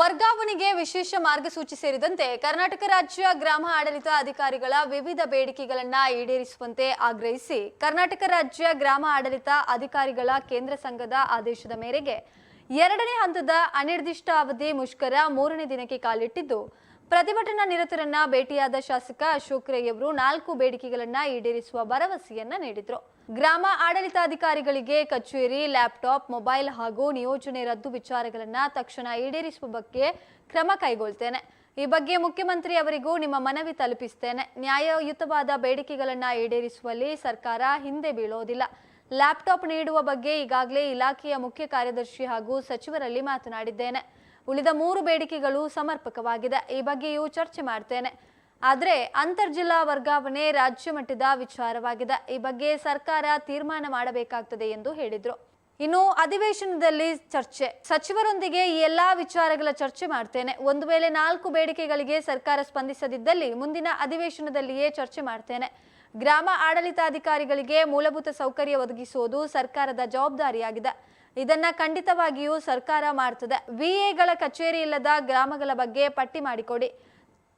ವರ್ಗಾವಣೆಗೆ ವಿಶೇಷ ಮಾರ್ಗಸೂಚಿ ಸೇರಿದಂತೆ ಕರ್ನಾಟಕ ರಾಜ್ಯ ಗ್ರಾಮ ಆಡಳಿತ ಅಧಿಕಾರಿಗಳ ವಿವಿಧ ಬೇಡಿಕೆಗಳನ್ನ ಈಡೇರಿಸುವಂತೆ ಆಗ್ರಹಿಸಿ ಕರ್ನಾಟಕ ರಾಜ್ಯ ಗ್ರಾಮ ಆಡಳಿತ ಅಧಿಕಾರಿಗಳ ಕೇಂದ್ರ ಸಂಘದ ಆದೇಶದ ಮೇರೆಗೆ ಎರಡನೇ ಹಂತದ ಅನಿರ್ದಿಷ್ಟ ಅವಧಿ ಮುಷ್ಕರ ಮೂರನೇ ದಿನಕ್ಕೆ ಕಾಲಿಟ್ಟಿದ್ದು. ಪ್ರತಿಭಟನಾ ನಿರತರನ್ನ ಭೇಟಿಯಾದ ಶಾಸಕ ಅಶೋಕ್ ರೈ ಅವರು ನಾಲ್ಕು ಬೇಡಿಕೆಗಳನ್ನ ಈಡೇರಿಸುವ ಭರವಸೆಯನ್ನ ನೀಡಿದ್ರು. ಗ್ರಾಮ ಆಡಳಿತಾಧಿಕಾರಿಗಳಿಗೆ ಕಚೇರಿ, ಲ್ಯಾಪ್ಟಾಪ್, ಮೊಬೈಲ್ ಹಾಗೂ ನಿಯೋಜನೆ ರದ್ದು ವಿಚಾರಗಳನ್ನ ತಕ್ಷಣ ಈಡೇರಿಸುವ ಬಗ್ಗೆ ಕ್ರಮ ಕೈಗೊಳ್ತೇನೆ. ಈ ಬಗ್ಗೆ ಮುಖ್ಯಮಂತ್ರಿ ಅವರಿಗೂ ನಿಮ್ಮ ಮನವಿ ತಲುಪಿಸ್ತೇನೆ. ನ್ಯಾಯಯುತವಾದ ಬೇಡಿಕೆಗಳನ್ನ ಈಡೇರಿಸುವಲ್ಲಿ ಸರ್ಕಾರ ಹಿಂದೆ ಬೀಳೋದಿಲ್ಲ. ಲ್ಯಾಪ್ಟಾಪ್ ನೀಡುವ ಬಗ್ಗೆ ಈಗಾಗಲೇ ಇಲಾಖೆಯ ಮುಖ್ಯ ಕಾರ್ಯದರ್ಶಿ ಹಾಗೂ ಸಚಿವರಲ್ಲಿ ಮಾತನಾಡಿದ್ದೇನೆ. ಉಳಿದ ಮೂರು ಬೇಡಿಕೆಗಳು ಸಮರ್ಪಕವಾಗಿದೆ. ಈ ಬಗ್ಗೆಯೂ ಚರ್ಚೆ ಮಾಡ್ತೇನೆ. ಆದರೆ ಅಂತರ್ಜಿಲ್ಲಾ ವರ್ಗಾವಣೆ ರಾಜ್ಯ ಮಟ್ಟದ ವಿಚಾರವಾಗಿದೆ. ಈ ಬಗ್ಗೆ ಸರ್ಕಾರ ತೀರ್ಮಾನ ಮಾಡಬೇಕಾಗ್ತದೆ ಎಂದು ಹೇಳಿದರು. ಇನ್ನು ಅಧಿವೇಶನದಲ್ಲಿ ಚರ್ಚೆ. ಸಚಿವರೊಂದಿಗೆ ಈ ಎಲ್ಲಾ ವಿಚಾರಗಳ ಚರ್ಚೆ ಮಾಡ್ತೇನೆ. ಒಂದು ವೇಳೆ ನಾಲ್ಕು ಬೇಡಿಕೆಗಳಿಗೆ ಸರ್ಕಾರ ಸ್ಪಂದಿಸದಿದ್ದಲ್ಲಿ ಮುಂದಿನ ಅಧಿವೇಶನದಲ್ಲಿಯೇ ಚರ್ಚೆ ಮಾಡ್ತೇನೆ. ಗ್ರಾಮ ಆಡಳಿತಾಧಿಕಾರಿಗಳಿಗೆ ಮೂಲಭೂತ ಸೌಕರ್ಯ ಒದಗಿಸುವುದು ಸರ್ಕಾರದ ಜವಾಬ್ದಾರಿಯಾಗಿದೆ. ಇದನ್ನ ಖಂಡಿತವಾಗಿಯೂ ಸರ್ಕಾರ ಮಾಡ್ತದೆ. ವಿಎಗಳ ಕಚೇರಿ ಇಲ್ಲದ ಗ್ರಾಮಗಳ ಬಗ್ಗೆ ಪಟ್ಟಿ ಮಾಡಿಕೊಡಿ.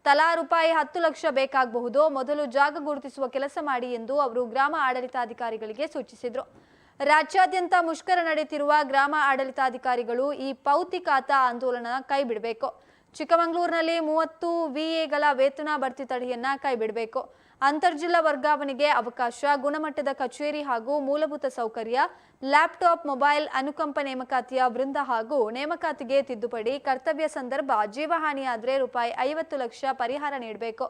ತಲಾ ರೂಪಾಯಿ ಹತ್ತು ಲಕ್ಷ ಬೇಕಾಗಬಹುದು. ಮೊದಲು ಜಾಗ ಗುರುತಿಸುವ ಕೆಲಸ ಮಾಡಿ ಎಂದು ಅವರು ಗ್ರಾಮ ಆಡಳಿತಾಧಿಕಾರಿಗಳಿಗೆ ಸೂಚಿಸಿದರು. ರಾಜ್ಯಾದ್ಯಂತ ಮುಷ್ಕರ ನಡೆಯುತ್ತಿರುವ ಗ್ರಾಮ ಆಡಳಿತಾಧಿಕಾರಿಗಳು ಈ ಪೌತಿ ಆಂದೋಲನ ಆಂದೋಲನ ಕೈಬಿಡಬೇಕು. ಚಿಕ್ಕಮಗಳೂರಿನಲ್ಲಿ ಮೂವತ್ತು ವಿಎಗಳ ವೇತನ ಭರ್ತಿ ತಡೆಯನ್ನ ಕೈಬಿಡಬೇಕು. ಅಂತರ್ಜಿಲ್ಲಾ ವರ್ಗಾವಣೆಗೆ ಅವಕಾಶ, ಗುಣಮಟ್ಟದ ಕಚೇರಿ ಹಾಗೂ ಮೂಲಭೂತ ಸೌಕರ್ಯ, ಲ್ಯಾಪ್ಟಾಪ್, ಮೊಬೈಲ್, ಅನುಕಂಪ ನೇಮಕಾತಿಯ ವೃಂದ ಹಾಗೂ ನೇಮಕಾತಿಗೆ ತಿದ್ದುಪಡಿ, ಕರ್ತವ್ಯ ಸಂದರ್ಭ ಜೀವಹಾನಿಯಾದರೆ ರೂಪಾಯಿ ಐವತ್ತು ಲಕ್ಷ ಪರಿಹಾರ ನೀಡಬೇಕು.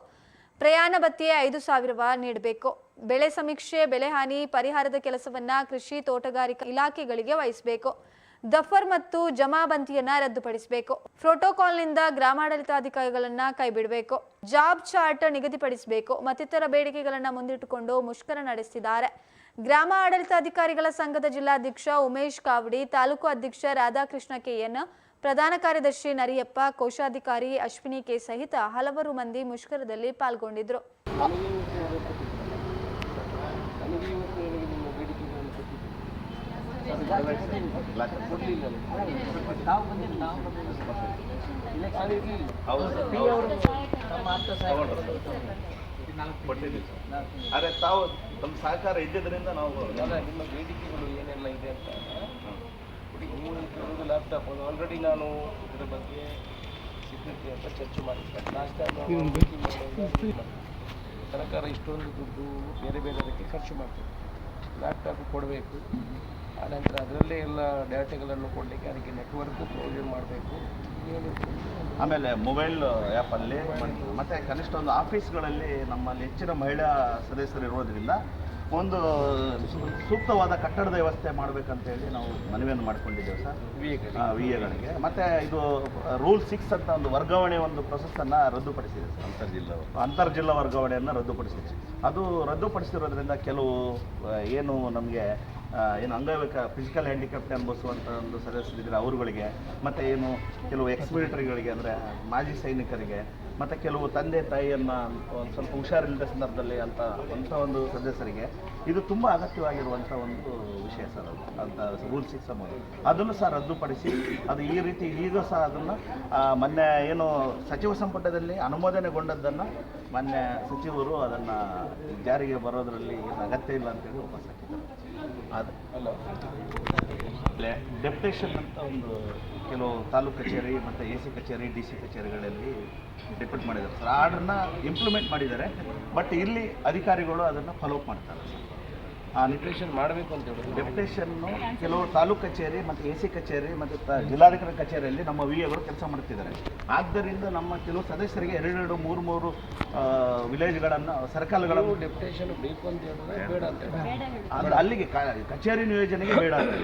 ಪ್ರಯಾಣ ಭತ್ಯೆ ಐದು ಸಾವಿರ ನೀಡಬೇಕು. ಬೆಳೆ ಸಮೀಕ್ಷೆ, ಬೆಳೆ ಹಾನಿ, ಪರಿಹಾರದ ಕೆಲಸವನ್ನ ಕೃಷಿ, ತೋಟಗಾರಿಕಾ ಇಲಾಖೆಗಳಿಗೆ ವಹಿಸಬೇಕು. ದಫರ್ ಮತ್ತು ಜಮಾಬಂದಿಯನ್ನ ರದ್ದುಪಡಿಸಬೇಕು. ಪ್ರೋಟೋಕಾಲ್ನಿಂದ ಗ್ರಾಮಾಡಳಿತಾಧಿಕಾರಿಗಳನ್ನ ಕೈಬಿಡಬೇಕು. ಜಾಬ್ ಚಾರ್ಟ್ ನಿಗದಿಪಡಿಸಬೇಕು. ಮತ್ತಿತರ ಬೇಡಿಕೆಗಳನ್ನ ಮುಂದಿಟ್ಟುಕೊಂಡು ಮುಷ್ಕರ ನಡೆಸಿದ್ದಾರೆ ಗ್ರಾಮ ಆಡಳಿತಾಧಿಕಾರಿಗಳ ಸಂಘದ ಜಿಲ್ಲಾಧ್ಯಕ್ಷ ಉಮೇಶ್ ಕಾವಡಿ, ತಾಲೂಕು ಅಧ್ಯಕ್ಷ ರಾಧಾಕೃಷ್ಣ ಕೆಎನ್, ಪ್ರಧಾನ ಕಾರ್ಯದರ್ಶಿ ನರಿಯಪ್ಪ, ಕೋಶಾಧಿಕಾರಿ ಅಶ್ವಿನಿ ಕೆ ಸಹಿತ ಹಲವರು ಮಂದಿ ಮುಷ್ಕರದಲ್ಲಿ ಪಾಲ್ಗೊಂಡಿದ್ರು ನನಗೆ ಇವತ್ತು ನನಗೆ ನಿಮ್ಮ ಬೇಡಿಕೆಗಳನ್ನು ಕೊಟ್ಟಿದ್ದೀನಿ ಕೊಡಲಿಲ್ಲ ನಾವು ಬಂದಿಲ್ಲ ನಾವು ಬಂದಿಲ್ಲ ಹಾಗಾಗಿ ಪಿ ಅವರು ನಮ್ಮ ಆಪ್ತ ಸಹಾಯಕರು ಕೊಟ್ಟಿದ್ದೀವಿ ಆದರೆ ತಾವು ತಮ್ಮ ಸಹಕಾರ ಇದ್ದಿದ್ದರಿಂದ ನಾವು ನಿಮ್ಮ ಬೇಡಿಕೆಗಳು ಏನೆಲ್ಲ ಇದೆ ಅಂತ ಕೊಡಿ ನೀವು ಲ್ಯಾಪ್ಟಾಪ್ ಆಲ್ರೆಡಿ ನಾನು ಇದರ ಬಗ್ಗೆ ಸಿದ್ಧತೆ ಅಂತ ಚರ್ಚೆ ಮಾಡಿದ್ದೆ. ಲಾಸ್ಟ್ ಟೈಮ್ ಸರ್ಕಾರ ಇಷ್ಟೊಂದು ದುಡ್ಡು ಬೇರೆ ಬೇರೆ ಅದಕ್ಕೆ ಖರ್ಚು ಮಾಡ್ತದೆ. ಲ್ಯಾಪ್ಟಾಪ್ ಕೊಡಬೇಕು. ಆನಂತರ ಅದರಲ್ಲೇ ಎಲ್ಲ ಡೇಟಾಗಳನ್ನು ಕೊಡಲಿಕ್ಕೆ ಅದಕ್ಕೆ ನೆಟ್ವರ್ಕು ಪ್ರೊವೈಡ್ ಮಾಡಬೇಕು. ಆಮೇಲೆ ಮೊಬೈಲ್ ಆ್ಯಪಲ್ಲಿ ಮತ್ತು ಕನಿಷ್ಠ ಒಂದು ಆಫೀಸ್ಗಳಲ್ಲಿ ನಮ್ಮಲ್ಲಿ ಹೆಚ್ಚಿನ ಮಹಿಳಾ ಸದಸ್ಯರು ಇರೋದ್ರಿಂದ ಒಂದು ಸೂಕ್ತವಾದ ಕಟ್ಟಡದ ವ್ಯವಸ್ಥೆ ಮಾಡಬೇಕಂತೇಳಿ ನಾವು ಮನವಿಯನ್ನು ಮಾಡಿಕೊಂಡಿದ್ದೇವೆ ಸರ್. ವಿ ಎಗಳಿಗೆ ಮತ್ತು ಇದು ರೂಲ್ ಸಿಕ್ಸ್ ಅಂತ ಒಂದು ವರ್ಗಾವಣೆ ಒಂದು ಪ್ರೊಸೆಸ್ಸನ್ನು ರದ್ದುಪಡಿಸಿದೆ ಸರ್. ಅಂತರ್ಜಿಲ್ಲಾ ಅಂತರ್ಜಿಲ್ಲಾ ವರ್ಗಾವಣೆಯನ್ನು ರದ್ದುಪಡಿಸಿದೆ. ಅದು ರದ್ದುಪಡಿಸಿರೋದ್ರಿಂದ ಕೆಲವು ಏನು ನಮಗೆ ಏನು ಅಂಗವಿಕ ಫಿಸಿಕಲ್ ಹ್ಯಾಂಡಿಕ್ಯಾಪ್ ಅನುಭವಿಸುವಂಥ ಒಂದು ಸದಸ್ಯರಿದ್ದಾರೆ ಅವರುಗಳಿಗೆ, ಮತ್ತು ಏನು ಕೆಲವು ಎಕ್ಸ್ ಮಿಲಿಟರಿಗಳಿಗೆ ಅಂದರೆ ಮಾಜಿ ಸೈನಿಕರಿಗೆ, ಮತ್ತು ಕೆಲವು ತಂದೆ ತಾಯಿಯನ್ನು ಒಂದು ಸ್ವಲ್ಪ ಹುಷಾರಿಲ್ಲದ ಸಂದರ್ಭದಲ್ಲಿ ಅಂತ ಅಂಥ ಒಂದು ಸದಸ್ಯರಿಗೆ, ಇದು ತುಂಬ ಅಗತ್ಯವಾಗಿರುವಂಥ ಒಂದು ವಿಷಯ ಸರ್ ಅದು, ಅಂತ ರೂಲ್ ಸಿಕ್ಸ್ ಅಮೌಂಟ್ ಅದನ್ನು ಸಹ ರದ್ದುಪಡಿಸಿ, ಅದು ಈ ರೀತಿ ಈಗ ಸಹ ಅದನ್ನು ಮೊನ್ನೆ ಏನು ಸಚಿವ ಸಂಪುಟದಲ್ಲಿ ಅನುಮೋದನೆಗೊಂಡದ್ದನ್ನು ಮೊನ್ನೆ ಸಚಿವರು ಅದನ್ನು ಜಾರಿಗೆ ಬರೋದರಲ್ಲಿ ಏನು ಅಗತ್ಯ ಇಲ್ಲ ಅಂತೇಳಿ ವಾಪಸ್ ಹಾಕಿದ್ದಾರೆ. ಅದು ಡೆಪ್ಟೇಷನ್ ಅಂತ ಒಂದು ಕೆಲವು ತಾಲೂಕು ಕಚೇರಿ ಮತ್ತು ಎ ಸಿ ಕಚೇರಿ, ಡಿ ಸಿ ಕಚೇರಿಗಳಲ್ಲಿ ಡೆಪ್ಯೂಟ್ ಮಾಡಿದ್ದಾರೆ. ಸರ್ ಆರ್ಡ್ರನ್ನ ಇಂಪ್ಲಿಮೆಂಟ್ ಮಾಡಿದ್ದಾರೆ. ಬಟ್ ಇಲ್ಲಿ ಅಧಿಕಾರಿಗಳು ಅದನ್ನು ಫಾಲೋಅಪ್ ಮಾಡ್ತಾರೆ. ಸರ್ ಆ ನ್ಯೂಟ್ರಿಷನ್ ಮಾಡಬೇಕು ಅಂತ ಹೇಳಿದ್ರು. ಡೆಪ್ಟೇಷನ್ನು ಕೆಲವು ತಾಲೂಕು ಕಚೇರಿ ಮತ್ತು ಎ ಸಿ ಕಚೇರಿ ಮತ್ತು ತ ಜಿಲ್ಲಾಧಿಕಾರಿ ಕಚೇರಿಯಲ್ಲಿ ನಮ್ಮ ವಿ ಅವರು ಕೆಲಸ ಮಾಡ್ತಿದ್ದಾರೆ ಆದ್ದರಿಂದ ನಮ್ಮ ಕೆಲವು ಸದಸ್ಯರಿಗೆ ಎರಡೆರಡು ಮೂರು ಮೂರು ವಿಲೇಜ್ಗಳನ್ನು ಸರ್ಕಲ್ಗಳನ್ನು ಡೆಪ್ಯುಟೇಷನ್ ಬೇಕು ಅಂತ ಹೇಳಿದ್ರೆ ಬೇಡ ಅಂತ ಹೇಳಿ. ಅದು ಅಲ್ಲಿಗೆ ಕಚೇರಿ ನಿಯೋಜನೆಗೆ ಬೇಡ ಅಂತ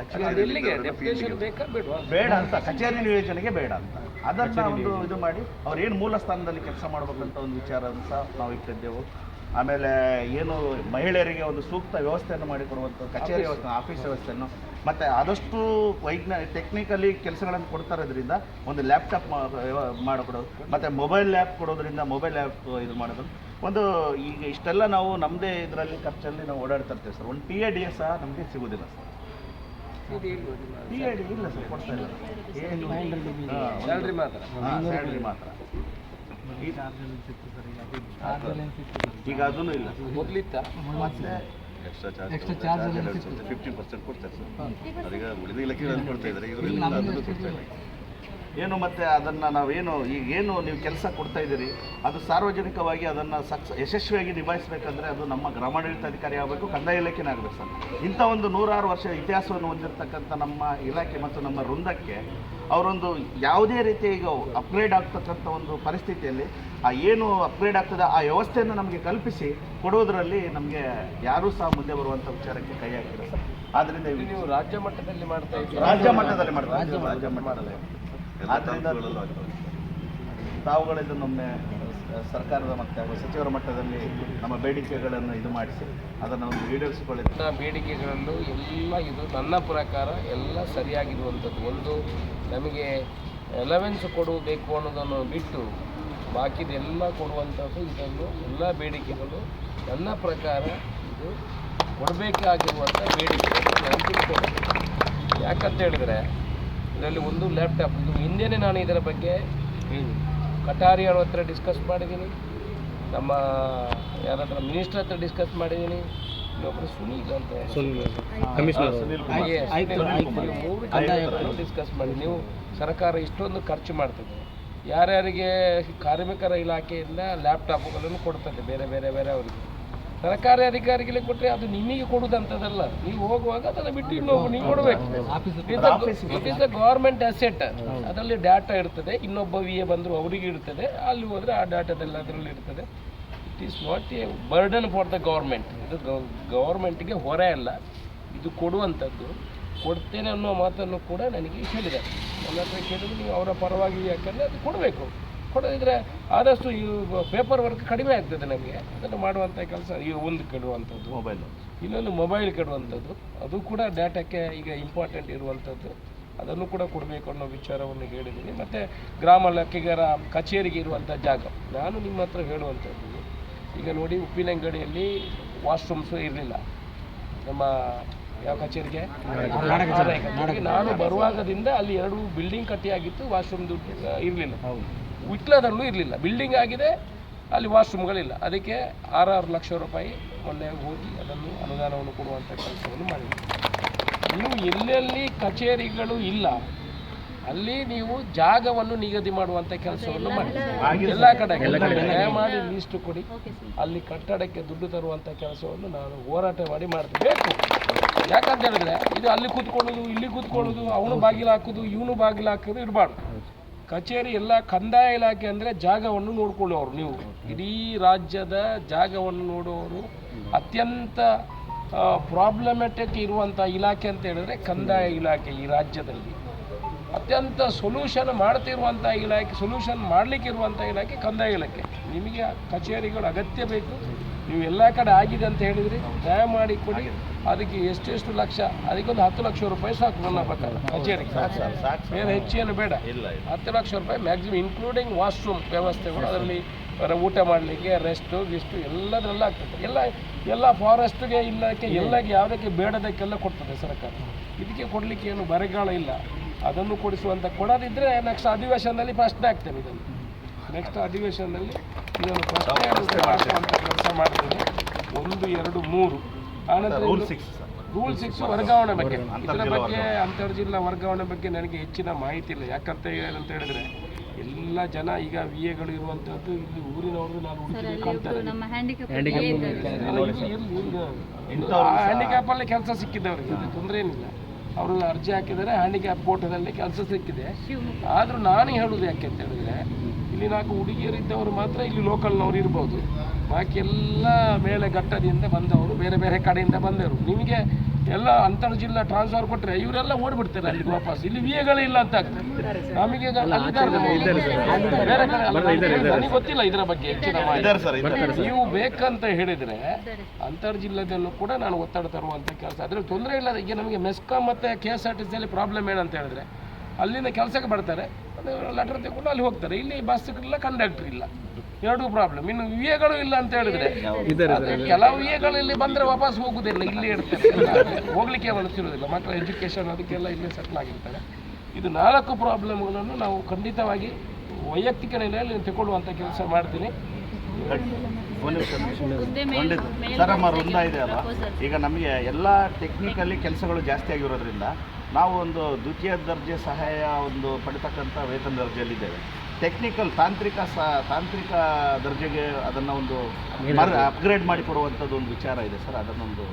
ಕಚೇರಿ ಡೆಪ್ಟೇಷನ್ ಬೇಕಾ ಬೇಡವಾ ಬೇಡ ಅಂತ. ಕಚೇರಿ ನಿಯೋಜನೆಗೆ ಬೇಡ ಅಂತ. ಅದನ್ನು ಒಂದು ಇದು ಮಾಡಿ ಅವ್ರು ಏನು ಮೂಲ ಸ್ಥಾನದಲ್ಲಿ ಕೆಲಸ ಮಾಡಬೇಕಂತ ಒಂದು ವಿಚಾರ ಸಹ ನಾವು ಇಟ್ಟಿದ್ದೆವು. ಆಮೇಲೆ ಏನು ಮಹಿಳೆಯರಿಗೆ ಒಂದು ಸೂಕ್ತ ವ್ಯವಸ್ಥೆಯನ್ನು ಮಾಡಿಕೊಡುವಂಥ ಕಚೇರಿ ವ್ಯವಸ್ಥೆ ಆಫೀಸ್ ವ್ಯವಸ್ಥೆಯನ್ನು ಮತ್ತು ಆದಷ್ಟು ವೈಜ್ಞಾನ ಟೆಕ್ನಿಕಲಿ ಕೆಲಸಗಳನ್ನು ಕೊಡ್ತಾ ಇರೋದ್ರಿಂದ ಒಂದು ಲ್ಯಾಪ್ಟಾಪ್ ಮಾಡಿಕೊಡೋದು ಮತ್ತು ಮೊಬೈಲ್ ಆ್ಯಪ್ ಕೊಡೋದ್ರಿಂದ ಮೊಬೈಲ್ ಆ್ಯಪ್ ಇದು ಮಾಡೋದು. ಒಂದು ಈಗ ಇಷ್ಟೆಲ್ಲ ನಾವು ನಮ್ಮದೇ ಇದರಲ್ಲಿ ಖರ್ಚಲ್ಲಿ ನಾವು ಓಡಾಡ್ತಾ ಇರ್ತೇವೆ ಸರ್. ಒಂದು ಪಿ ಎ ಡಿ ಎಸ್ ಸಹ ನಮಗೆ ಸಿಗೋದಿಲ್ಲ sir. P T I D ಇಲ್ಲ ಸರ್ ಕೊಡ್ತಾ ಇಲ್ಲ. ಸ್ಯಾಲ್ರಿ ಮಾತ್ರ. ಸ್ಯಾಲ್ರಿ ಮಾತ್ರ. ಈಗ ಅದನ್ನು ಇಲ್ಲ. ಮೊದಲಿತ್ತ? ಎಕ್ಸ್ಟ್ರಾ ಚಾರ್ಜ್ ಫಿಫ್ಟೀನ್ ಪರ್ಸೆಂಟ್ ಕೊಡ್ತಾರೆ ಸರ್. ಅದೀಗ ಉಳಿದ ಇಲಾಖೆ ಕೊಡ್ತಾ ಇದ್ದಾರೆ. ಇದರಲ್ಲಿ ಕೊಡ್ತಾ ಇಲ್ಲ ಏನು ಮತ್ತೆ ಅದನ್ನು ನಾವೇನು ಈಗ ಏನು ನೀವು ಕೆಲಸ ಕೊಡ್ತಾ ಇದ್ದೀರಿ ಅದು ಸಾರ್ವಜನಿಕವಾಗಿ ಅದನ್ನು ಸಕ್ಸ ಯಶಸ್ವಿಯಾಗಿ ನಿಭಾಯಿಸಬೇಕಂದ್ರೆ ಅದು ನಮ್ಮ ಗ್ರಾಮಾಡಳಿತಾಧಿಕಾರಿ ಆಗಬೇಕು ಕಂದಾಯ ಇಲಾಖೆನೇ ಆಗಬೇಕು ಸರ್. ಇಂಥ ಒಂದು ನೂರಾರು ವರ್ಷ ಇತಿಹಾಸವನ್ನು ಹೊಂದಿರತಕ್ಕಂಥ ನಮ್ಮ ಇಲಾಖೆ ಮತ್ತು ನಮ್ಮ ವೃಂದಕ್ಕೆ ಅವರೊಂದು ಯಾವುದೇ ರೀತಿ ಈಗ ಅಪ್ಗ್ರೇಡ್ ಆಗ್ತಕ್ಕಂಥ ಒಂದು ಪರಿಸ್ಥಿತಿಯಲ್ಲಿ ಆ ಏನು ಅಪ್ಗ್ರೇಡ್ ಆಗ್ತದೆ ಆ ವ್ಯವಸ್ಥೆಯನ್ನು ನಮಗೆ ಕಲ್ಪಿಸಿ ಕೊಡೋದರಲ್ಲಿ ನಮಗೆ ಯಾರೂ ಸಹ ಮುಂದೆ ಬರುವಂಥ ವಿಚಾರಕ್ಕೆ ಕೈ ಹಾಕಿಲ್ಲ ಸರ್ ಆದ್ದರಿಂದ ನೀವು ರಾಜ್ಯ ಮಟ್ಟದಲ್ಲಿ ಮಾಡ್ತಾ ಇದ್ದೀರಿ? ರಾಜ್ಯ ಮಟ್ಟದಲ್ಲಿ ಮಾಡ್ತಾರೆ ರಾಜ್ಯ ಮಟ್ಟದಲ್ಲಿ ಆದ್ದರಿಂದ ತಾವುಗಳು ಇದನ್ನೊಮ್ಮೆ ಸರ್ಕಾರದ ಮತ್ತೆ ಹಾಗೂ ಸಚಿವರ ಮಟ್ಟದಲ್ಲಿ ನಮ್ಮ ಬೇಡಿಕೆಗಳನ್ನು ಇದು ಮಾಡಿಸಿ ಅದನ್ನು ಒಂದು ಈಡೇರಿಸಿಕೊಳ್ಳಿ. ಎಲ್ಲ ಬೇಡಿಕೆಗಳಲ್ಲೂ ಎಲ್ಲ ಇದು ನನ್ನ ಪ್ರಕಾರ ಎಲ್ಲ ಸರಿಯಾಗಿರುವಂಥದ್ದು. ಒಂದು ನಮಗೆ ಎಲೆವೆನ್ಸ್ ಕೊಡಬೇಕು ಅನ್ನೋದನ್ನು ಬಿಟ್ಟು ಬಾಕಿದೆಲ್ಲ ಕೊಡುವಂಥದ್ದು ಇದನ್ನು ಎಲ್ಲ ಬೇಡಿಕೆಗಳು ನನ್ನ ಪ್ರಕಾರ ಇದು ಕೊಡಬೇಕಾಗಿರುವಂಥ ಬೇಡಿಕೆ. ನಾನು ತಿಳ್ಕೊಂಡು ಯಾಕಂತ ಹೇಳಿದರೆ ಇದರಲ್ಲಿ ಒಂದು ಲ್ಯಾಪ್ಟಾಪ್ ಇದು ಹಿಂದೆನೇ ನಾನು ಇದರ ಬಗ್ಗೆ ಕಟಾರಿ ಅವ್ರ ಹತ್ರ ಡಿಸ್ಕಸ್ ಮಾಡಿದ್ದೀನಿ. ನಮ್ಮ ಯಾರ ಹತ್ರ ಮಿನಿಸ್ಟರ್ ಹತ್ರ ಡಿಸ್ಕಸ್ ಮಾಡಿದ್ದೀನಿ. ಇನ್ನೊಬ್ಬರು ಸುನೀಲ್ ಅಂತ ಡಿಸ್ಕಸ್ ಮಾಡಿ ನೀವು ಸರ್ಕಾರ ಇಷ್ಟೊಂದು ಖರ್ಚು ಮಾಡ್ತದೆ. ಯಾರ್ಯಾರಿಗೆ ಕಾರ್ಮಿಕರ ಇಲಾಖೆಯಿಂದ ಲ್ಯಾಪ್ಟಾಪ್ಗಳನ್ನು ಕೊಡ್ತದೆ ಬೇರೆ ಬೇರೆ ಬೇರೆ ಅವರಿಗೆ. ಸರ್ಕಾರಿ ಅಧಿಕಾರಿಗಳಿಗೆ ಕೊಟ್ಟರೆ ಅದು ನಿಮಗೆ ಕೊಡುದಂಥದ್ದಲ್ಲ ನೀವು ಹೋಗುವಾಗ ಅದನ್ನು ಬಿಟ್ಟು ಇನ್ನೊಬ್ಬ ನೀವು ಕೊಡಬೇಕು. It is a government asset ಅದರಲ್ಲಿ ಡಾಟಾ ಇರ್ತದೆ ಇನ್ನೊಬ್ಬ ವಿ ಎ ಬಂದರು ಅವರಿಗೆ ಇರ್ತದೆ ಅಲ್ಲಿ ಹೋದರೆ ಆ ಡಾಟಾದಲ್ಲಿ ಅದರಲ್ಲಿ ಇರ್ತದೆ. It is not a burden for the government ಇದು ಗೌರ್ಮೆಂಟ್ಗೆ ಹೊರೆ ಅಲ್ಲ. ಇದು ಕೊಡುವಂಥದ್ದು. ಕೊಡ್ತೇನೆ ಅನ್ನೋ ಮಾತನ್ನು ಕೂಡ ನನಗೆ ಹೇಳಿದ್ದಾರೆ. ನನ್ನ ಹತ್ರ ಕೇಳಿದ್ರೆ ನೀವು ಅವರ ಪರವಾಗಿ ಯಾಕಂದರೆ ಅದು ಕೊಡಬೇಕು. ಕೊಡದಿದ್ರೆ ಆದಷ್ಟು ಈ ಪೇಪರ್ ವರ್ಕ್ ಕಡಿಮೆ ಆಗ್ತದೆ ನಮಗೆ. ಅದನ್ನು ಮಾಡುವಂಥ ಕೆಲಸ ಈ ಒಂದು ಕೆಡುವಂಥದ್ದು. ಮೊಬೈಲ್ ಇನ್ನೊಂದು ಮೊಬೈಲ್ ಕೆಡುವಂಥದ್ದು. ಅದು ಕೂಡ ಡಾಟಾಕ್ಕೆ ಈಗ ಇಂಪಾರ್ಟೆಂಟ್ ಇರುವಂಥದ್ದು. ಅದನ್ನು ಕೂಡ ಕೊಡಬೇಕು ಅನ್ನೋ ವಿಚಾರವನ್ನು ಹೇಳಿದ್ದೀನಿ. ಮತ್ತು ಗ್ರಾಮ ಲೆಕ್ಕಿಗರ ಕಚೇರಿಗೆ ಇರುವಂಥ ಜಾಗ. ನಾನು ನಿಮ್ಮ ಹತ್ರ ಹೇಳುವಂಥದ್ದು ಈಗ ನೋಡಿ ಉಪ್ಪಿನಂಗಡಿಯಲ್ಲಿ ವಾಶ್ರೂಮ್ಸು ಇರಲಿಲ್ಲ. ನಮ್ಮ ಯಾವ ಕಚೇರಿಗೆ? ನಾನು ಬರುವಾಗದಿಂದ ಅಲ್ಲಿ ಎರಡು ಬಿಲ್ಡಿಂಗ್ ಕಟ್ಟಿಯಾಗಿತ್ತು ವಾಶ್ರೂಮ್ ದುಡ್ಡು ಇರಲಿಲ್ಲ. ವಿಟ್ಲದಲ್ಲೂ ಇರಲಿಲ್ಲ. ಬಿಲ್ಡಿಂಗ್ ಆಗಿದೆ ಅಲ್ಲಿ ವಾಶ್ರೂಮ್ಗಳಿಲ್ಲ. ಅದಕ್ಕೆ ಆರಾರು ಲಕ್ಷ ರೂಪಾಯಿ ಮೊನ್ನೆ ಹೋಗಿ ಅದನ್ನು ಅನುದಾನವನ್ನು ಕೊಡುವಂಥ ಕೆಲಸವನ್ನು ಮಾಡಿದೆ ನೀವು ಎಲ್ಲೆಲ್ಲಿ ಕಚೇರಿಗಳು ಇಲ್ಲ ಅಲ್ಲಿ ನೀವು ಜಾಗವನ್ನು ನಿಗದಿ ಮಾಡುವಂಥ ಕೆಲಸವನ್ನು ಮಾಡಿ ಎಲ್ಲ ಕಡೆ. ಮಾಡಿ ಲೀಸ್ಟ್ ಕೊಡಿ. ಅಲ್ಲಿ ಕಟ್ಟಡಕ್ಕೆ ದುಡ್ಡು ತರುವಂಥ ಕೆಲಸವನ್ನು ನಾನು ಹೋರಾಟ ಮಾಡಿ ಮಾಡಬೇಕು. ಬೇಕು ಯಾಕಂತ ಹೇಳಿದ್ರೆ ಇದು ಅಲ್ಲಿ ಕೂತ್ಕೊಳ್ಳೋದು ಇಲ್ಲಿ ಕೂತ್ಕೊಳ್ಳೋದು ಅವನು ಬಾಗಿಲು ಹಾಕೋದು ಇವನು ಬಾಗಿಲು ಹಾಕೋದು ಇರಬಾರ್ದು. ಕಚೇರಿ ಎಲ್ಲ ಕಂದಾಯ ಇಲಾಖೆ ಅಂದರೆ ಜಾಗವನ್ನು ನೋಡ್ಕೊಳ್ಳೋರು ನೀವು. ಇಡೀ ರಾಜ್ಯದ ಜಾಗವನ್ನು ನೋಡೋರು. ಅತ್ಯಂತ ಪ್ರಾಬ್ಲಮೆಟಿಕ್ ಇರುವಂಥ ಇಲಾಖೆ ಅಂತ ಹೇಳಿದ್ರೆ ಕಂದಾಯ ಇಲಾಖೆ ಈ ರಾಜ್ಯದಲ್ಲಿ. ಅತ್ಯಂತ ಸೊಲ್ಯೂಷನ್ ಮಾಡ್ತಿರುವಂಥ ಇಲಾಖೆ ಸೊಲ್ಯೂಷನ್ ಮಾಡ್ಲಿಕ್ಕೆ ಇರುವಂಥ ಇಲಾಖೆ ಕಂದಾಯ ಇಲಾಖೆ. ನಿಮಗೆ ಕಚೇರಿಗಳು ಅಗತ್ಯ ಬೇಕು. ನೀವು ಎಲ್ಲ ಕಡೆ ಆಗಿದೆ ಅಂತ ಹೇಳಿದ್ರಿ ದಯಮಾಡಿ ಕೊಡಿ. ಅದಕ್ಕೆ ಎಷ್ಟೆಷ್ಟು ಲಕ್ಷ ಅದಕ್ಕೊಂದು ಹತ್ತು ಲಕ್ಷ ರೂಪಾಯಿ ಸಾಕು ನನ್ನ ಪ್ರಕಾರ ಕಚೇರಿಗೆ. ಏನು ಬೇರೆ ಹೆಚ್ಚೇನು ಬೇಡ. ಇಲ್ಲ ಹತ್ತು ಲಕ್ಷ ರೂಪಾಯಿ ಮ್ಯಾಕ್ಸಿಮಮ್ ಇನ್ಕ್ಲೂಡಿಂಗ್ ವಾಶ್ರೂಮ್ ವ್ಯವಸ್ಥೆಗಳು ಅದರಲ್ಲಿ ಊಟ ಮಾಡಲಿಕ್ಕೆ ರೆಸ್ಟು ಗಿಸ್ಟು ಎಲ್ಲದರಲ್ಲ ಆಗ್ತದೆ. ಎಲ್ಲ ಎಲ್ಲ ಫಾರೆಸ್ಟ್ಗೆ ಇಲ್ಲಕ್ಕೆ ಎಲ್ಲಕ್ಕೆ ಯಾವುದಕ್ಕೆ ಬೇಡದಕ್ಕೆಲ್ಲ ಕೊಡ್ತದೆ ಸರ್ಕಾರ. ಇದಕ್ಕೆ ಕೊಡಲಿಕ್ಕೆ ಏನು ಬರಗಾಲ ಇಲ್ಲ. ಅದನ್ನು ಕೊಡಿಸುವಂಥ ಕೊಡದಿದ್ದರೆ ನೆಕ್ಸ್ಟ್ ಅಧಿವೇಶನದಲ್ಲಿ ಪ್ರಶ್ನೆ ಆಗ್ತೇನೆ ಇದನ್ನು. ನೆಕ್ಸ್ಟ್ ಅಧಿವೇಶನದಲ್ಲಿ ಇದನ್ನು ಪ್ರಶ್ನೆ ಮಾಡುವಂಥ ಕೆಲಸ ಮಾಡ್ತೇನೆ. ಒಂದು ಎರಡು ಮೂರು. ಆನಂತರ rule six sir rule six ವರ್ಗಾವಣೆ ಬಗ್ಗೆ. ಇದರ ಬಗ್ಗೆ ಅಂತರ್ಜಿಲ್ಲಾ ವರ್ಗಾವಣೆ ಬಗ್ಗೆ ನನಗೆ ಹೆಚ್ಚಿನ ಮಾಹಿತಿ ಇಲ್ಲ. ಯಾಕಂತ ಏನಂತ ಹೇಳಿದ್ರೆ ಎಲ್ಲ ಜನ ಈಗ ವಿ ಎಗಳು ಇರುವಂತದ್ದು ಇಲ್ಲಿ ಊರಿನವರು ನಾನು ಹುಡುಕಿದ್ರೆ ಕಾಣ್ತಾರೆ ನಮ್ಮ ಹ್ಯಾಂಡಿಕ್ಯಾಪ್ ಅಲ್ಲಿ ಕೆಲಸ ಸಿಕ್ಕಿದವ್ರಿಗೆ ಇದು ತೊಂದರೆ ಏನಿಲ್ಲ. ಅವರು ಅರ್ಜಿ ಹಾಕಿದರೆ ಹ್ಯಾಂಡಿಕ್ಯಾಪ್ ಕೋಟದಲ್ಲಿ ಕೆಲಸ ಸಿಕ್ಕಿದೆ. ಆದರೂ ನಾನು ಹೇಳುವುದು ಯಾಕೆ ಅಂತ ಹೇಳಿದ್ರೆ ಇಲ್ಲಿ ನಾಲ್ಕು ಹುಡುಗಿಯರಿದ್ದವರು ಮಾತ್ರ ಇಲ್ಲಿ ಲೋಕಲ್ನವ್ರು ಇರ್ಬೋದು. ಬಾಕಿ ಎಲ್ಲ ಮೇಲೆ ಘಟ್ಟದಿಂದ ಬಂದವರು ಬೇರೆ ಬೇರೆ ಕಡೆಯಿಂದ ಬಂದವರು. ನಿಮಗೆ ಎಲ್ಲ ಅಂತರ್ ಜಿಲ್ಲಾ ಟ್ರಾನ್ಸ್ಫರ್ ಕೊಟ್ಟರೆ ಇವರೆಲ್ಲ ಓಡ್ಬಿಡ್ತಾರೆ ಅಲ್ಲಿ ವಾಪಸ್. ಇಲ್ಲಿ ವಿ ಇಲ್ಲ ಅಂತ ಆಗ್ತದೆ. ನಮಗೆ ಬೇರೆ ಕಡೆ ನನಗೆ ಗೊತ್ತಿಲ್ಲ ಇದರ ಬಗ್ಗೆ ಹೆಚ್ಚಿನ ನೀವು ಬೇಕಂತ ಹೇಳಿದರೆ ಅಂತರ್ಜಿಲ್ಲದಲ್ಲೂ ಕೂಡ ನಾನು ಒತ್ತಡ ತರುವಂಥ ಕೆಲಸ. ಅದ್ರಲ್ಲಿ ತೊಂದರೆ ಇಲ್ಲ ಈಗ ನಮಗೆ ಮೆಸ್ಕಾಂ ಮತ್ತು ಕೆ ಎಸ್ ಆರ್ ಟಿ ಸಿಯಲ್ಲಿ ಪ್ರಾಬ್ಲಮ್ ಏನಂತ ಹೇಳಿದ್ರೆ ಅಲ್ಲಿಂದ ಕೆಲಸಕ್ಕೆ ಬರ್ತಾರೆ. ಲೆಟರ್ ತಗೊಂಡು ಅಲ್ಲಿ ಹೋಗ್ತಾರೆ. ಇಲ್ಲಿ ಬಸ್ ಇಲ್ಲ ಕಂಡಕ್ಟರ್ ಇಲ್ಲ. ಎರಡೂ ಪ್ರಾಬ್ಲಮ್ ಇನ್ನು ವಿಎಗಳು ಇಲ್ಲ ಅಂತ ಹೇಳಿದ್ರೆ ಕೆಲವು ವಿಎಗಳು ಇಲ್ಲಿ ಬಂದ್ರೆ ವಾಪಸ್ ಹೋಗುದಿಲ್ಲ ಇಲ್ಲಿ ಇರ್ತಾರೆ. ಹೋಗ್ಲಿಕ್ಕೆ ಮನಸ್ಸಿರೋದಿಲ್ಲ ಮಾತ್ರ ಎಜುಕೇಶನ್ ಅದಕ್ಕೆಲ್ಲ ಇಲ್ಲೇ ಸೆಟ್ಲ್ ಆಗಿರ್ತಾರೆ. ಇದು ನಾಲ್ಕು ಪ್ರಾಬ್ಲಮ್ಗಳನ್ನು ನಾವು ಖಂಡಿತವಾಗಿ ವೈಯಕ್ತಿಕ ನೆಲೆಯಲ್ಲಿ ತಗೊಳ್ಳುವಂಥ ಕೆಲಸ ಮಾಡ್ತೀನಿ. ಸರ್ ಅಮ್ಮ ವೃಂದ ಇದೆ ಅಲ್ಲ? ಈಗ ನಮಗೆ ಎಲ್ಲ ಟೆಕ್ನಿಕಲಿ ಕೆಲಸಗಳು ಜಾಸ್ತಿ ಆಗಿರೋದ್ರಿಂದ ನಾವು ಒಂದು ದ್ವಿತೀಯ ದರ್ಜೆ ಸಹಾಯ ಒಂದು ಪಡಿತಕ್ಕಂಥ ವೇತನ ದರ್ಜೆಯಲ್ಲಿದ್ದೇವೆ. ಟೆಕ್ನಿಕಲ್ ತಾಂತ್ರಿಕ ಸ ತಾಂತ್ರಿಕ ದರ್ಜೆಗೆ ಅದನ್ನು ಒಂದು ಅಪ್ಗ್ರೇಡ್ ಮಾಡಿ ಕೊಡುವಂಥದ್ದು ಒಂದು ವಿಚಾರ ಇದೆ ಸರ್. ಅದನ್ನೊಂದು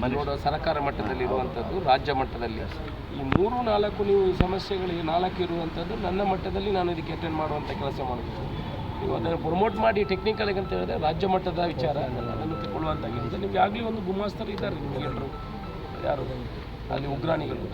ಮನೆ ನೋಡೋ ಸರ್ಕಾರ ಮಟ್ಟದಲ್ಲಿ ಇರುವಂಥದ್ದು ರಾಜ್ಯ ಮಟ್ಟದಲ್ಲಿ. ಈ ಮೂರು ನಾಲ್ಕು ನೀವು ಈ ಸಮಸ್ಯೆಗಳಿಗೆ ನಾಲ್ಕು ಇರುವಂಥದ್ದು ನನ್ನ ಮಟ್ಟದಲ್ಲಿ ನಾನು ಇದಕ್ಕೆ ಅಟೆಂಡ್ ಮಾಡುವಂಥ ಕೆಲಸ ಮಾಡಬೇಕು ನೀವು ಅದನ್ನು ಪ್ರಮೋಟ್ ಮಾಡಿ ಟೆಕ್ನಿಕಲ್ ಅಂತ ಹೇಳಿದ್ರೆ ರಾಜ್ಯ ಮಟ್ಟದ ವಿಚಾರ ಅದನ್ನು ತಗೊಳ್ಳುವಂಥ ನಿಮಗೆ ಆಗಲಿ ಒಂದು ಗುಮಾಸ್ತರು ಇದ್ದಾರೆ ನಿಮಗೆಲ್ಲರೂ ಯಾರು? ಅಲ್ಲಿ ಉಗ್ರಾಣಿಗಳು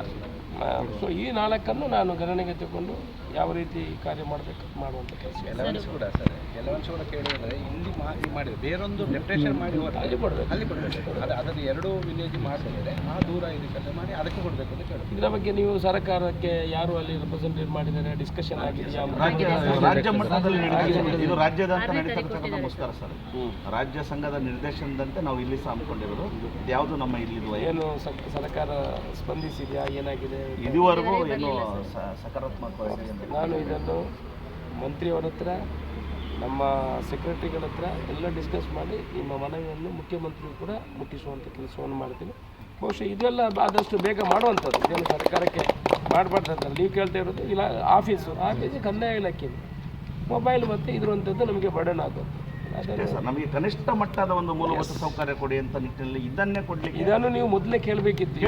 ಸೊ ಈ ನಾಲ್ಕನ್ನು ನಾನು ಗಣನೆಗೆ ತಗೊಂಡು ಯಾವ ರೀತಿ ಕಾರ್ಯ ಮಾಡಬೇಕು ಮಾಡುವಂಥ ಕೆಲಸ. ಎಲೆವೆನ್ಸ್ ಕೂಡ ಸರ್ ಎಲೆವೆನ್ಸ್ ಕೂಡ ಕೇಳಿದ್ರೆ ಇಲ್ಲಿ ಮಾಡಿ ಮಾಡಿದ್ರೆ ಬೇರೊಂದು ಡೆಪ್ರೇಷನ್ ಮಾಡಿ ಹೋದ್ರೆ ಅಲ್ಲಿ ಕೊಡಬೇಕು. ಅಲ್ಲಿ ಕೊಡಬೇಕು. ಅದು ಅದನ್ನು ಎರಡು ವಿಲೇಜ್ ಮಾಡಿದ್ರೆ ಆ ದೂರ ಇದಕ್ಕೆ ಮಾಡಿ ಅದಕ್ಕೆ ಕೊಡಬೇಕು ಅಂತ ಕೇಳಿ ಇದರ ಬಗ್ಗೆ ನೀವು ಸರ್ಕಾರಕ್ಕೆ ಯಾರು ಅಲ್ಲಿ ರೆಪ್ರೆಸೆಂಟೇಟ್ ಮಾಡಿದ್ದಾರೆ? ಡಿಸ್ಕಷನ್ ಆಗಿದೆಯಾ ರಾಜ್ಯ ರಾಜ್ಯ ಮಟ್ಟದಲ್ಲಿ ಇದು ರಾಜ್ಯದ ಅಂತ ನಡೀತಕ್ಕಂಥ ಮುಸ್ಕಾರ ಸರ್ ರಾಜ್ಯ ಸಂಘದ ನಿರ್ದೇಶನದಂತೆ ನಾವು ಇಲ್ಲಿ ಸಹ ಹಮ್ಮಿಕೊಂಡಿರೋದು ಇದು ಯಾವುದು ನಮ್ಮ ಇಲ್ಲಿ ಏನು? ಸಕ್- ಸರ್ಕಾರ ಸ್ಪಂದಿಸಿದೆಯಾ? ಏನಾಗಿದೆ? ಇದುವರೆಗೂ ಏನು ಸ- ಸಕಾರಾತ್ಮಕವಾಗಿ ನಾನು ಇದನ್ನು ಮಂತ್ರಿಯವರ ಹತ್ರ, ನಮ್ಮ ಸೆಕ್ರೆಟರಿಗಳ ಹತ್ರ ಎಲ್ಲ ಡಿಸ್ಕಸ್ ಮಾಡಿ ನಿಮ್ಮ ಮನವಿಯನ್ನು ಮುಖ್ಯಮಂತ್ರಿಗೂ ಕೂಡ ಮುಟ್ಟಿಸುವಂಥ ಕೆಲಸವನ್ನು ಮಾಡ್ತೀನಿ. ಬಹುಶಃ ಇದೆಲ್ಲ ಆದಷ್ಟು ಬೇಗ ಮಾಡುವಂಥದ್ದು. ಏನು ಸರ್ಕಾರಕ್ಕೆ ಮಾಡಬಾರ್ದಂತ ನೀವು ಕೇಳ್ತಾ ಇರೋದು, ಇಲ್ಲ ಆಫೀಸು ಆಫೀಸು ಕಂದಾಯ ಇಲಾಖೆ ಮೊಬೈಲ್ ಮತ್ತು ಇದ್ರಂಥದ್ದು ನಮಗೆ ಬರ್ಡನ್ ಆಗೋದು ಅಷ್ಟೇ ಸರ್ ನಮಗೆ ಕನಿಷ್ಠ ಮಟ್ಟದ ಒಂದು ಮೂಲಭೂತ ಸೌಕರ್ಯ ಕೊಡಿ ಅಂತ ನಿಟ್ಟಿನಲ್ಲಿ ಇದನ್ನೇ ಕೊಡ್ಲಿಕ್ಕೆ ಇದನ್ನು ನೀವು ಮೊದಲೇ ಕೇಳಬೇಕಿತ್ತು.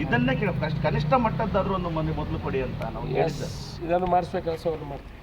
ಇದನ್ನೇ ಕೇಳ ಕನಿಷ್ಠ- ಕನಿಷ್ಠ ಮಟ್ಟದ್ದಾದ್ರೂ ಒಂದು ಮಂದಿ ಮೊದಲು ಕೊಡಿ ಅಂತ ನಾವು ಇದನ್ನು ಮಾಡಿಸುವ ಕೆಲಸವನ್ನು ಮಾಡ್ತೀವಿ.